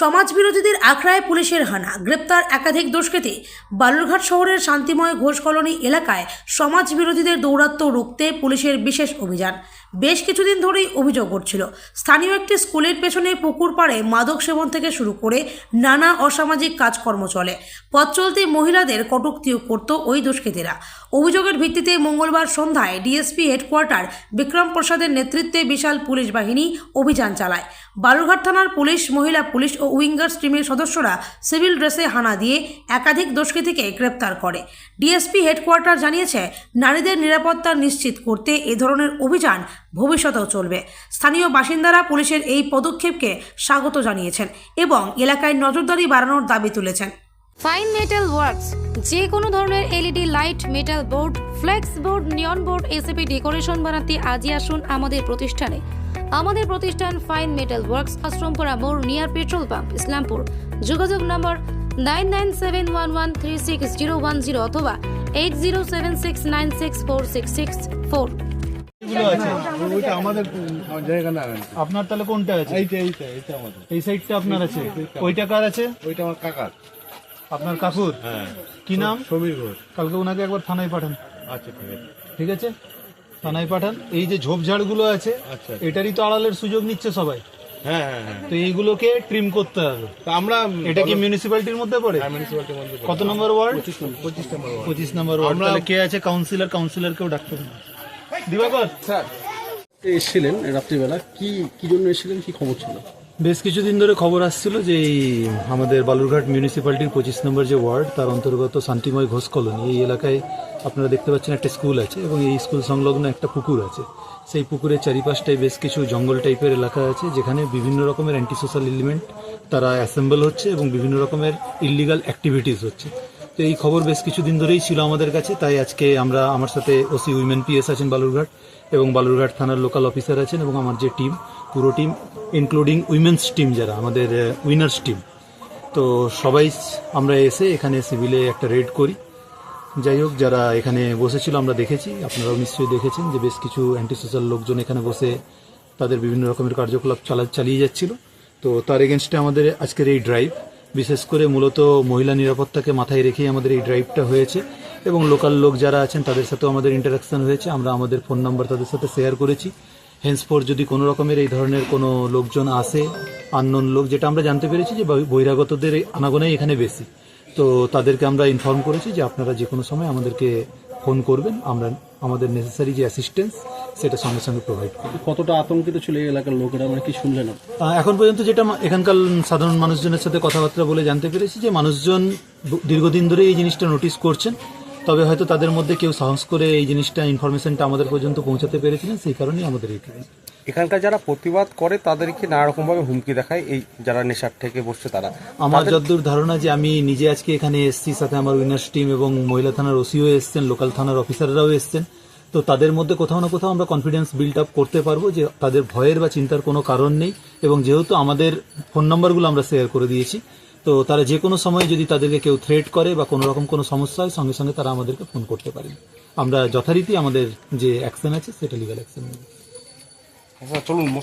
সমাজ বিরোধীদের আখড়ায় পুলিশের হানা। গ্রেপ্তার একাধিক দুষ্কৃতী। বালুরঘাট শহরের শান্তিময় ঘোষ কলোনি এলাকায় সমাজ বিরোধীদের দৌরাত্ম্য রুখতে পুলিশের বিশেষ অভিযান। বেশ কিছুদিন ধরেই অভিযোগ উঠছিল। স্থানীয় একটি স্কুলের পেছনে পুকুর পাড়ে মাদক সেবন থেকে শুরু করে নানা অসামাজিক কাজকর্ম চলে। পথ চলতি মহিলাদের কটুক্তিও করত ওই দুষ্কৃতীরা। অভিযোগের ভিত্তিতে মঙ্গলবার সন্ধ্যায় ডিএসপি হেডকোয়ার্টার বিক্রম প্রসাদের নেতৃত্বে বিশাল পুলিশ বাহিনী অভিযান চালায়। বালুরঘাট থানার পুলিশ, মহিলা পুলিশ ও উইঙ্গার্স টিমের সদস্যরা সিভিল ড্রেসে হানা দিয়ে একাধিক দুষ্কৃতীকে গ্রেপ্তার করে। ডিএসপি হেডকোয়ার্টার জানিয়েছে, নারীদের নিরাপত্তা নিশ্চিত করতে এ ধরনের অভিযান ভবিষ্যতেও চলবে। স্থানীয় বাসিন্দারা পুলিশের এই পদক্ষেপকে স্বাগত জানিয়েছেন এবং এলাকায় নজরদারি বাড়ানোর দাবি তুলেছেন। ফাইন মেটাল ওয়ার্কস যে কোনো ধরনের LED light metal board flex board neon board ACP decoration বানাতে আজই আসুন আমাদের প্রতিষ্ঠানে। আমাদের প্রতিষ্ঠান ফাইন মেটাল ওয়ার্কস আশ্রমপুরা মোড় নিয়ার পেট্রোল পাম্প ইসলামপুর। যোগাযোগ number nine nine seven one one three six zero one zero অথবা eight zero seven six nine six four six six four ওইটা আমাদের জায়গা না আপনার তাহলে কোনটা আছে? এইটা এইটা এইটা আমাদের। এই সাইডটা আপনার আছে? ওইটা কার আছে? ওইটা আমার কাকার। আপনার কাকুর? হ্যাঁ। কি নাম? সমীর ঘোষ। কালকে ওনাকে একবার থানায় পাঠান। আচ্ছা ঠিক আছে। ঠিক আছে? থানায় পাঠান। এই যে ঝোপঝাড়গুলো আছে আচ্ছা। এটারই তো আড়ালের সুযোগ নিচ্ছে সবাই। হ্যাঁ হ্যাঁ হ্যাঁ। তো এইগুলোকে ট্রিম করতে হবে। তা আমরা এটা কি মিউনিসিপ্যালিটির মধ্যে পড়ে? কত নম্বর ওয়ার্ড? পঁচিশ নম্বর। ওয়ার্ড। কে আছে? কাউন্সিলর কাউন্সিলরকেও ডাকতে হবে। দিবাকর? এসেছিলেন রাত্রিবেলা, কি কি জন্য এসেছিলেন, কি খবর ছিল? বেশ কিছুদিন ধরে খবর আসছিল যে এই আমাদের বালুরঘাট মিউনিসিপ্যালিটির পঁচিশ নম্বর যে ওয়ার্ড, তার অন্তর্গত শান্তিময় ঘোষ কলোনি, এই এলাকায় আপনারা দেখতে পাচ্ছেন একটা স্কুল আছে এবং এই স্কুল সংলগ্ন একটা পুকুর আছে। সেই পুকুরের চারিপাশটায় বেশ কিছু জঙ্গল টাইপের এলাকা আছে, যেখানে বিভিন্ন রকমের অ্যান্টি সোশ্যাল এলিমেন্ট তারা অ্যাসেম্বল হচ্ছে এবং বিভিন্ন রকমের ইলিগাল অ্যাক্টিভিটিস হচ্ছে। তো এই খবর বেশ কিছুদিন ধরেই ছিল আমাদের কাছে, তাই আজকে আমরা আমার সাথে ওসি উইমেন পিএস আছেন বালুরঘাট এবং বালুরঘাট থানার লোকাল অফিসার আছেন এবং আমার যে টিম, পুরো টিম ইনক্লুডিং উইমেন্স টিম যারা, আমাদের উইনার্স টিম তো সবাই আমরা এসে এখানে সিভিলে একটা রেড করি। যাই হোক, যারা এখানে বসেছিল আমরা দেখেছি, আপনারাও নিশ্চয়ই দেখেছেন যে বেশ কিছু অ্যান্টি সোশ্যাল লোকজন এখানে বসে তাদের বিভিন্ন রকমের কার্যকলাপ চালা, চালিয়ে যাচ্ছিল। তো তার এগেনস্টে আমাদের আজকের এই ড্রাইভ বিশেষ করে মূলত মহিলা নিরাপত্তাকে মাথায় রেখেই আমাদের এই ড্রাইভটা হয়েছে এবং লোকাল লোক যারা আছেন, তাদের সাথেও আমাদের ইন্টারাকশন হয়েছে। আমরা আমাদের ফোন নাম্বার তাদের সাথে শেয়ার করেছি। হেন্সফোর যদি কোনো রকমের এই ধরনের কোনো লোকজন আসে আননোন লোক, যেটা আমরা জানতে পেরেছি যে বহিরাগতদের আনাগোনাই এখানে বেশি। তো তাদেরকে আমরা ইনফর্ম করেছি যে আপনারা যে কোনো সময় আমাদেরকে ফোন করবেন আমরা আমাদের নেসেসারি যে অ্যাসিস্ট্যান্স সেটা সঙ্গে সঙ্গে প্রোভাইড করি কতটা আতঙ্কিত ছিল এই এলাকার লোকেরা মানে কি শুনলেন? এখন পর্যন্ত যেটা এখানকার সাধারণ মানুষজনের সাথে কথাবার্তা বলে জানতে পেরেছি যে মানুষজন দীর্ঘদিন ধরে এই জিনিসটা নোটিস করছেন তবে হয়তো তাদের মধ্যে কেউ সাহস করে এই জিনিসটা ইনফরমেশনটা আমাদের পর্যন্ত পৌঁছাতে পেরেছিলেন সেই কারণেই আমাদের এই ট্রেনিং। এখানকার যারা প্রতিবাদ করে তাদেরকে নানা রকম ভাবে হুমকি দেখায় এই যারা নেশার থেকে বসছে তারা। আমার যতদূর ধারণা যে আমি নিজে আজকে এখানে এসেছি সাথে আমার উইনার্স টিম এবং মহিলা থানার ওসিও এসছেন লোকাল থানার অফিসাররাও এসছেন। তো তাদের মধ্যে কোথাও না কোথাও আমরা কনফিডেন্স বিল্ড আপ করতে পারব যে তাদের ভয়ের বা চিন্তার কোনো কারণ নেই এবং যেহেতু আমাদের ফোন নাম্বারগুলো আমরা শেয়ার করে দিয়েছি তো তারা যে কোনো সময় যদি তাদেরকে কেউ থ্রেট করে বা কোনো রকম কোনো সমস্যা হয় সঙ্গে সঙ্গে তারা আমাদেরকে ফোন করতে পারেন। আমরা যথারীতি আমাদের যে অ্যাকশন আছে সেটা লিগাল অ্যাকশন নেব আচ্ছা, চলুন